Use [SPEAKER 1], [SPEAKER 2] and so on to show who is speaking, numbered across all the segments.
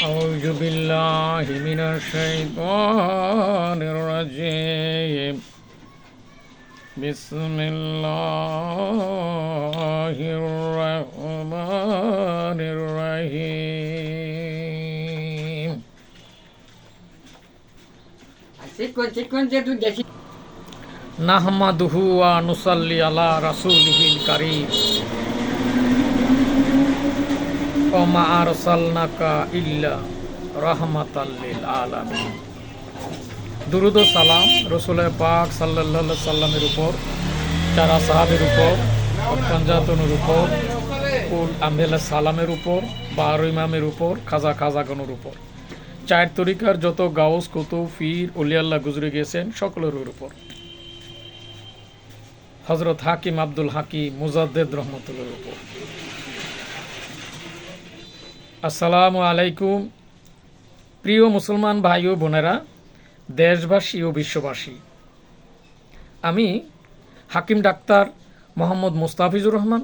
[SPEAKER 1] أعوذ بالله من الشيطان الرجيم بسم الله الرحمن الرحيم
[SPEAKER 2] চিকন চিকন যে তুই দেখি
[SPEAKER 1] নাহমাদুহু ওয়া নুসাল্লি আলা রাসূলিহিল কারীম ওমা আরসালনাকা ইল্লা রাহমাতাল লিল আলামিন দুরুদ সালাম রসুল পাক সাল্লাল্লাহু সাল্লামের উপর চারা সাহাবের উপর পঞ্জাতনের উপর কুল আম্বেলা সালামের উপর বারো ইমামের উপর খাজা খাজাগনের উপর চার তরিকার যত গাউস কুতুব ফির উলিয়াল্লাহ গুজরে গেছেন সকলের উপর হজরত হাকিম আব্দুল হাকিম মুজাদ্দেদ রহমতুল্লার উপর আসসালামু আলাইকুম, প্রিয় মুসলমান ভাই ও বোনেরা, দেশবাসী ও বিশ্ববাসী। আমি হাকিম ডাক্তার মোহাম্মদ মুস্তাফিজুর রহমান,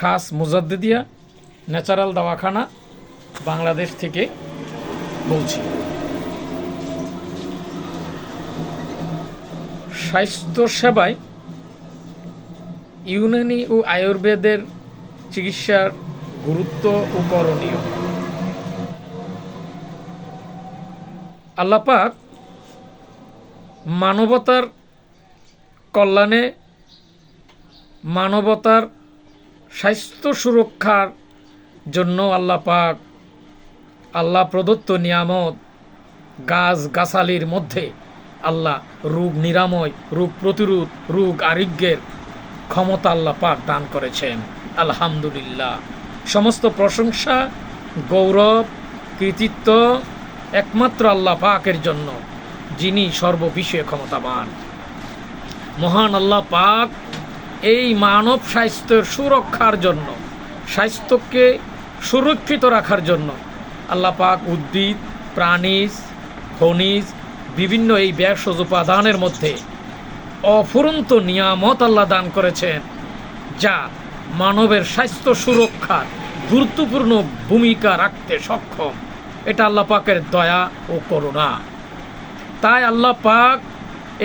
[SPEAKER 1] খাস মুজাদ্দিদিয়া, ন্যাচারাল দাওয়াখানা, বাংলাদেশ থেকে বলছি। স্বাস্থ্য সেবায় ইউনানি ও আয়ুর্বেদের চিকিৎসার গুরুত্ব ও করণীয় আল্লাপাক মানবতার কল্যাণে মানবতার স্বাস্থ্য সুরক্ষার জন্য আল্লাহ পাক আল্লাহ প্রদত্ত নিয়ামত গাছ গাছালির মধ্যে আল্লাহ রোগ নিরাময়, রোগ প্রতিরোধ, রোগ আরোগ্যের ক্ষমতা আল্লাহ পাক দান করেছেন। আলহামদুলিল্লাহ। সমস্ত প্রশংসা, গৌরব, কৃতিত্ব একমাত্র আল্লাহ পাকের জন্য, যিনি সর্ববিষয়ে ক্ষমতাবান। মহান আল্লাহ পাক এই মানব স্বাস্থ্যের সুরক্ষার জন্য, স্বাস্থ্যকে সুরক্ষিত রাখার জন্য আল্লাহ পাক উদ্ভিদ, প্রাণীজ, খনিজ, বিভিন্ন এই ভেষজ উপাদানের মধ্যে অফুরন্ত নিয়ামত আল্লাহ দান করেছেন, যা মানবের স্বাস্থ্য সুরক্ষার গুরুত্বপূর্ণ ভূমিকা রাখতে সক্ষম। এটা আল্লাহ পাকের দয়া ও করুণা। তাই আল্লাহ পাক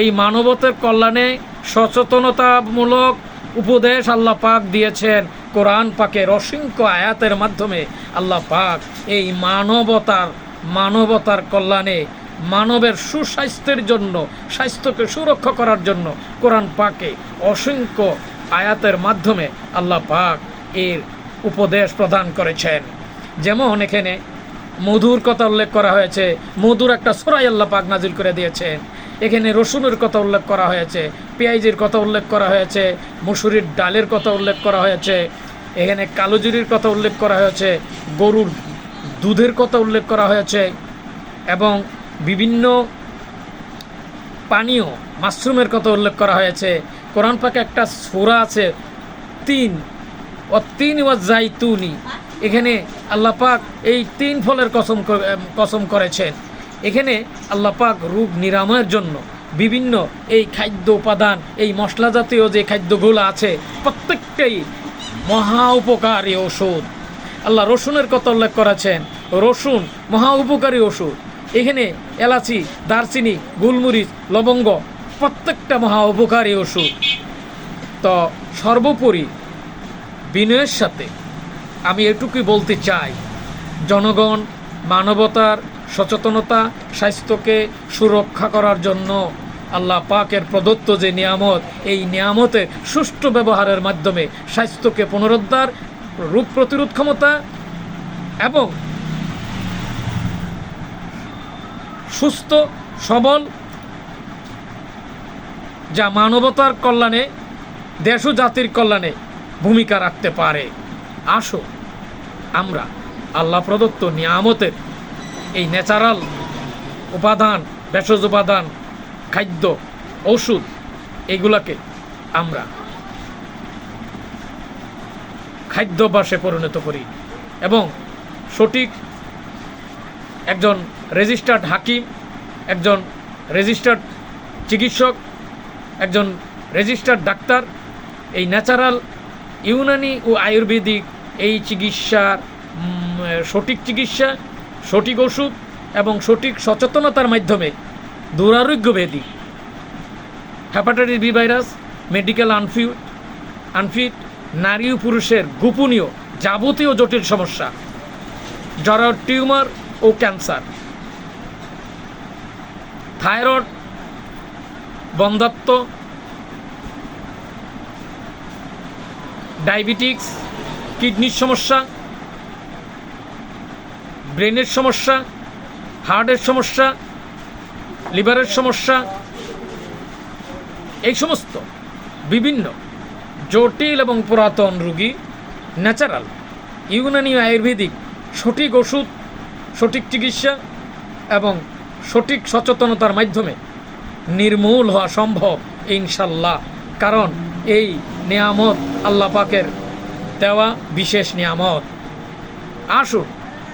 [SPEAKER 1] এই মানবতার কল্যাণে সচেতনতামূলক উপদেশ আল্লাহ পাক দিয়েছেন। কোরআন পাকের অসংখ্য আয়াতের মাধ্যমে আল্লাহ পাক এই মানবতার মানবতার কল্যাণে মানবের সুস্বাস্থ্যের জন্য, স্বাস্থ্যকে সুরক্ষা করার জন্য কোরআন পাকে অসংখ্য আয়াতের মাধ্যমে আল্লাহ পাক এর উপদেশ প্রদান করেছেন। যেমন এখানে মধুর কথা উল্লেখ করা হয়েছে, মধুর একটা সোরাই আল্লাহ পাক নাজিল করে দিয়েছেন। এখানে রসুনের কথা উল্লেখ করা হয়েছে, পেঁয়াজের কথা উল্লেখ করা হয়েছে, মুসুরির ডালের কথা উল্লেখ করা হয়েছে, এখানে কালোজিরির কথা উল্লেখ করা হয়েছে, গরুর দুধের কথা উল্লেখ করা হয়েছে এবং বিভিন্ন পানীয় মাশরুমের কথা উল্লেখ করা হয়েছে। কোরআন পাকে একটা সুরা আছে, তিন। ও তিন ও জাইতুনি এখানে আল্লাহ পাক এই তিন ফলের কসম কসম করেছেন। এখানে আল্লাহ পাক রোগ নিরাময়ের জন্য বিভিন্ন এই খাদ্য উপাদান, এই মশলা জাতীয় যে খাদ্যগুলো আছে প্রত্যেকটাই মহা উপকারী ওষুধ। আল্লাহ রসুনের কথা উল্লেখ করেছেন, রসুন মহা উপকারী ওষুধ। এখানে এলাচি, দারচিনি, গুলমরিচ, লবঙ্গ, প্রত্যেকটা মহা উপকারী ওষুধ। তো সর্বোপরি বিনয়ের সাথে আমি এটুকুই বলতে চাই, জনগণ মানবতার সচেতনতা, স্বাস্থ্যকে সুরক্ষা করার জন্য আল্লাহ পাকের প্রদত্ত যে নিয়ামত, এই নিয়ামতে সুষ্ঠু ব্যবহারের মাধ্যমে স্বাস্থ্যকে পুনরুদ্ধার, রোগ প্রতিরোধ ক্ষমতা এবং সুস্থ, সবল যা মানবতার কল্যাণে দেশ ও জাতির কল্যাণে ভূমিকা রাখতে পারে। আসো, আমরা আল্লাহ প্রদত্ত নিয়ামতের এই ন্যাচারাল উপাদান, ভেষজ উপাদান, খাদ্য ওষুধ এগুলাকে আমরা খাদ্যাভ্যাসে পরিণত করি এবং সঠিক একজন রেজিস্টার্ড হাকিম, একজন রেজিস্টার্ড চিকিৎসক, একজন রেজিস্টার্ড ডাক্তার এই ন্যাচারাল ইউনানি ও আয়ুর্বেদিক এই চিকিৎসার সঠিক চিকিৎসা, সঠিক ওষুধ এবং সঠিক সচেতনতার মাধ্যমে দুরারোগ্য ব্যাধি। Hepatitis B virus medical unfit unfit নারী ও পুরুষের গোপনীয় যাবতীয় জটিল সমস্যা, যারা টিউমার ও ক্যান্সার। থাইরয়েড বন্ধাত্ম ডায়াবেটিক্স, কিডনির সমস্যা, ব্রেনের সমস্যা, হার্টের সমস্যা, লিভারের সমস্যা, এই সমস্ত বিভিন্ন জটিল এবং পুরাতন রোগী, ন্যাচারাল ইউনানি আয়ুর্বেদিক সঠিক ওষুধ, সঠিক চিকিৎসা এবং সঠিক সচেতনতার মাধ্যমে নির্মূল হওয়া সম্ভব, ইনশাল্লাহ। কারণ এই নিয়ামত আল্লাহ পাকের দেওয়া বিশেষ নিয়ামত। আসুন,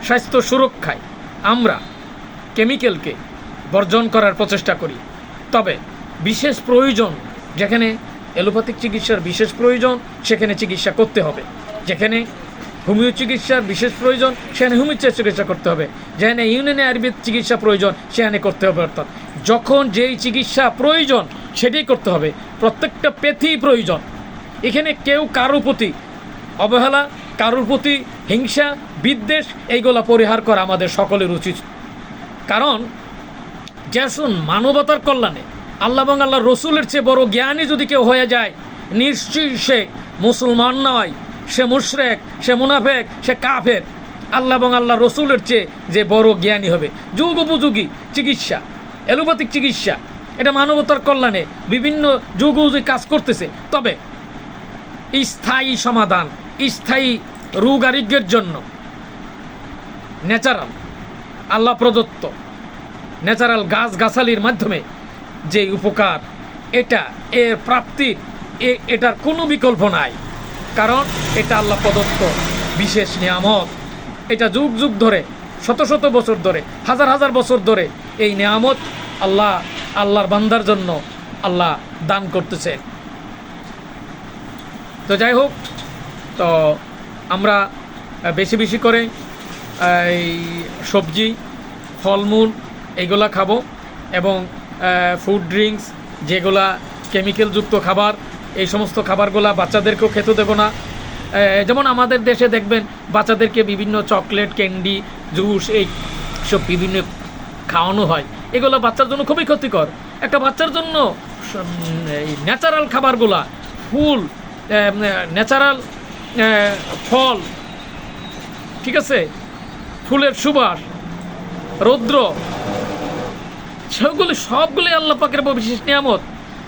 [SPEAKER 1] স্বাস্থ্য সুরক্ষায় আমরা কেমিক্যালকে বর্জন করার প্রচেষ্টা করি। তবে বিশেষ প্রয়োজন, যেখানে অ্যালোপ্যাথিক চিকিৎসার বিশেষ প্রয়োজন, সেখানে চিকিৎসা করতে হবে। যেখানে হোমিও চিকিৎসার বিশেষ প্রয়োজন, সেখানে হোমিও চিকিৎসা করতে হবে। যেখানে ইউনানি আয়ুর্বেদ চিকিৎসা প্রয়োজন, সেখানে করতে হবে। অর্থাৎ যখন যেই চিকিৎসা প্রয়োজন, সেটাই করতে হবে। প্রত্যেকটা পেথি প্রয়োজন। এখানে কেউ কারও প্রতি অবহেলা, কারোর প্রতি হিংসা, বিদ্বেষ, এইগুলা পরিহার করা আমাদের সকলের উচিত। কারণ, যেসন মানবতার কল্যাণে আল্লাহ এবং আল্লাহ রসুলের চেয়ে বড় জ্ঞানী যদি কেউ হয়ে যায়, নিশ্চয়ই সে মুসলমান নয়, সে মুশরেক, সে মুনাফেক, সে কাফের। আল্লাহ এবং আল্লাহ রসুলের চেয়ে যে বড় জ্ঞানী হবে। যুগ উপযোগী চিকিৎসা অ্যালোপ্যাথিক চিকিৎসা এটা মানবতার কল্যাণে বিভিন্ন যুগ উপযোগী কাজ করতেছে। তবে স্থায়ী সমাধান, স্থায়ী রোগ আরোগ্যের জন্য ন্যাচারাল আল্লাহ প্রদত্ত ন্যাচারাল গাছ গাছালির মাধ্যমে যে উপকার, এটা এর প্রাপ্তির এ- এটার কোনো বিকল্প নাই। কারণ এটা আল্লাহ প্রদত্ত বিশেষ নিয়ামত। এটা যুগ যুগ ধরে, শত শত বছর ধরে, হাজার হাজার বছর ধরে এই নিয়ামত আল্লাহ আল্লাহর বান্দার জন্য আল্লাহ দান করতেছে। তো যাই হোক, তো আমরা বেশি বেশি করে এই সবজি, ফলমূল এইগুলা খাব এবং ফুড ড্রিঙ্কস যেগুলা কেমিক্যালযুক্ত খাবার, এই সমস্ত খাবারগুলা বাচ্চাদেরকেও খেতে দেবো না। যেমন আমাদের দেশে দেখবেন বাচ্চাদেরকে বিভিন্ন চকলেট ক্যান্ডি জুস এই সব বিভিন্ন খাওয়ানো হয়। এগুলো বাচ্চার জন্য খুবই ক্ষতিকর। একটা বাচ্চার জন্য এই ন্যাচারাল খাবারগুলা, ফুল ন্যাচারাল ফল, ঠিক আছে? ফুলের সুবাস, রৌদ্র, সেগুলি সবগুলি আল্লাহ পাকের বিশেষ নিয়ামত।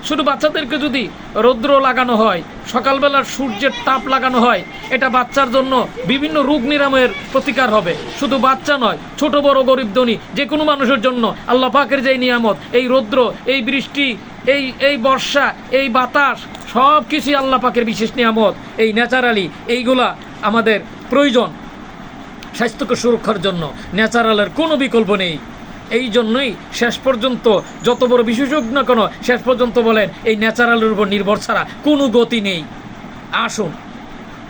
[SPEAKER 1] শুধু বাচ্চাদেরকে যদি রৌদ্র লাগানো হয়, সকালবেলার সূর্যের তাপ লাগানো হয়, এটা বাচ্চার জন্য বিভিন্ন রোগ নিরাময়ের প্রতিকার হবে। শুধু বাচ্চা নয়, ছোট, বড়, গরিব, ধনী, যে কোনো মানুষের জন্য আল্লাহ পাকের যে নিয়ামত, এই রৌদ্র, এই বৃষ্টি, এই এই বর্ষা, এই বাতাস, সব কিছুই আল্লাহ পাকের বিশেষ নিয়ামত। এই ন্যাচারালি এইগুলা আমাদের প্রয়োজন স্বাস্থ্যকে সুরক্ষার জন্য। ন্যাচারালের কোনো বিকল্প নেই। এই জন্যই শেষ পর্যন্ত যত বড় বিশেষজ্ঞ না কেন, শেষ পর্যন্ত বলেন, এই ন্যাচারালের উপর নির্ভর ছাড়া কোনো গতি নেই। আসুন,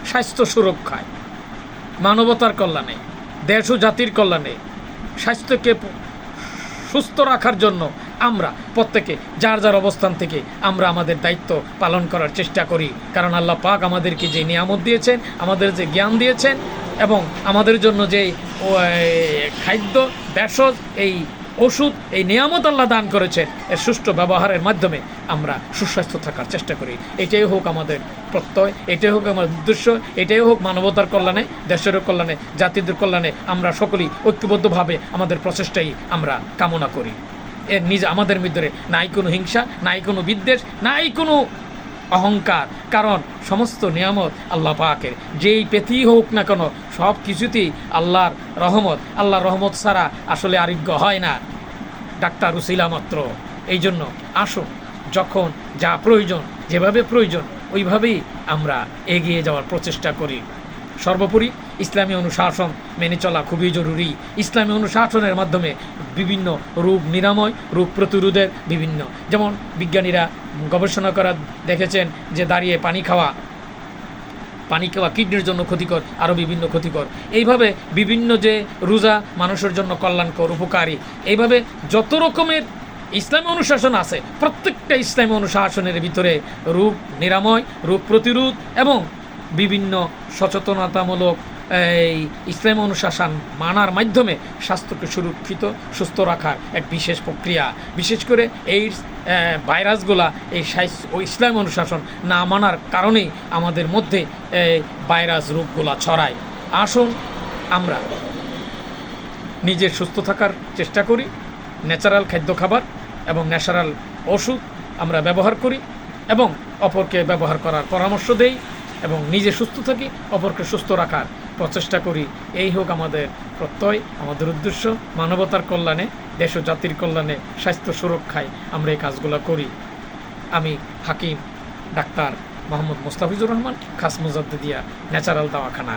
[SPEAKER 1] স্বাস্থ্য সুরক্ষায়, মানবতার কল্যাণে, দেশ ও জাতির কল্যাণে, স্বাস্থ্যকে সুস্থ রাখার জন্য আমরা প্রত্যেকে, যার যার অবস্থান থেকে আমরা আমাদের দায়িত্ব পালন করার চেষ্টা করি। কারণ আল্লাহ পাক আমাদেরকে যে নিয়ামত দিয়েছেন, আমাদের যে জ্ঞান দিয়েছেন এবং আমাদের জন্য যে খাদ্য, ভেষজ, এই ওষুধ, এই নিয়ামত আল্লাহ দান করেছেন এর সুষ্ঠু ব্যবহারের মাধ্যমে আমরা সুস্বাস্থ্য থাকার চেষ্টা করি। এটাই হোক আমাদের প্রত্যয়, এটাই হোক আমাদের উদ্দেশ্য, এটাই হোক মানবতার কল্যাণে, দেশের কল্যাণে, জাতিদের কল্যাণে আমরা সকলেই ঐক্যবদ্ধভাবে আমাদের প্রচেষ্টাই আমরা কামনা করি। এর নিজ আমাদের ভিতরে নাই কোনো হিংসা, নাই কোনো বিদ্বেষ, নাই কোনো অহংকার। কারণ সমস্ত নিয়ামত আল্লাহ পাকের। যেই পেতেই হোক না কেন, সব কিছুতেই আল্লাহর রহমত। আল্লাহর রহমত ছাড়া আসলে আরোগ্য হয় না। ডাক্তার উসিলা মাত্র। এই জন্য আসুন, যখন যা প্রয়োজন, যেভাবে প্রয়োজন, ওইভাবেই আমরা এগিয়ে যাওয়ার প্রচেষ্টা করি। সর্বোপরি ইসলামী অনুশাসন মেনে চলা খুবই জরুরি। ইসলামী অনুশাসনের মাধ্যমে বিভিন্ন রোগ নিরাময়, রোগ প্রতিরোধের বিভিন্ন। যেমন বিজ্ঞানীরা গবেষণা করা দেখেছেন যে দাঁড়িয়ে পানি খাওয়া পানি খাওয়া কিডনির জন্য ক্ষতিকর আরও বিভিন্ন ক্ষতিকর। এইভাবে বিভিন্ন যে রোজা মানুষের জন্য কল্যাণকর, উপকারী, এইভাবে যত রকমের ইসলামী অনুশাসন আছে, প্রত্যেকটা ইসলামী অনুশাসনের ভিতরে রোগ নিরাময়, রোগ প্রতিরোধ এবং বিভিন্ন সচেতনতামূলক এই ইসলাম অনুশাসন মানার মাধ্যমে স্বাস্থ্যকে সুরক্ষিত, সুস্থ রাখার এক বিশেষ প্রক্রিয়া। বিশেষ করে এইডস ভাইরাসগুলা এই ও ইসলাম অনুশাসন না মানার কারণেই আমাদের মধ্যে ভাইরাস রোগগুলা ছড়ায়। আসুন আমরা নিজের সুস্থ থাকার চেষ্টা করি, ন্যাচারাল খাদ্য খাবার এবং ন্যাচারাল ওষুধ আমরা ব্যবহার করি এবং অপরকে ব্যবহার করার পরামর্শ দেই। এবং নিজে সুস্থ থাকি, অপরকে সুস্থ রাখার প্রচেষ্টা করি। এই হোক আমাদের প্রত্যয়, আমাদের উদ্দেশ্য। মানবতার কল্যাণে, দেশ ও জাতির কল্যাণে স্বাস্থ্য সুরক্ষায় আমরা এই কাজগুলো করি। আমি হাকিম ডাক্তার মোহাম্মদ মোস্তাফিজুর রহমান, খাস মুজাদ্দিদিয়া ন্যাচারাল দাওয়াখানা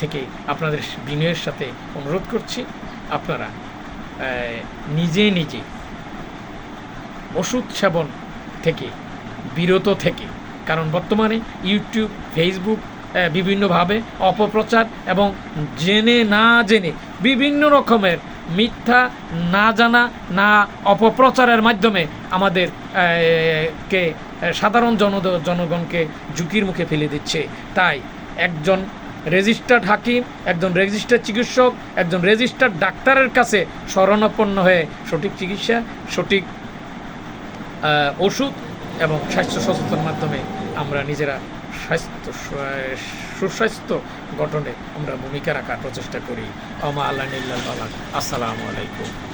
[SPEAKER 1] থেকে আপনাদের বিনয়ের সাথে অনুরোধ করছি, আপনারা নিজে নিজে ওষুধ সেবন থেকে, বিরত থেকে কারণ বর্তমানে ইউটিউব, ফেসবুক বিভিন্নভাবে অপপ্রচার এবং জেনে না জেনে বিভিন্ন রকমের মিথ্যা না জানা, না অপপ্রচারের মাধ্যমে আমাদের কে সাধারণ জন, জনগণকে ঝুঁকির মুখে ফেলে দিচ্ছে। তাই একজন রেজিস্টার্ড হাকিম, একজন রেজিস্টার্ড চিকিৎসক, একজন রেজিস্টার্ড ডাক্তারের কাছে শরণাপন্ন হয়ে সঠিক চিকিৎসা, সঠিক ওষুধ এবং স্বাস্থ্য সচেতন মাধ্যমে আমরা নিজেরা স্বাস্থ্য, সুস্বাস্থ্য গঠনে আমরা ভূমিকা রাখার প্রচেষ্টা করি। আমা আল্লাহ আসসালামু আলাইকুম।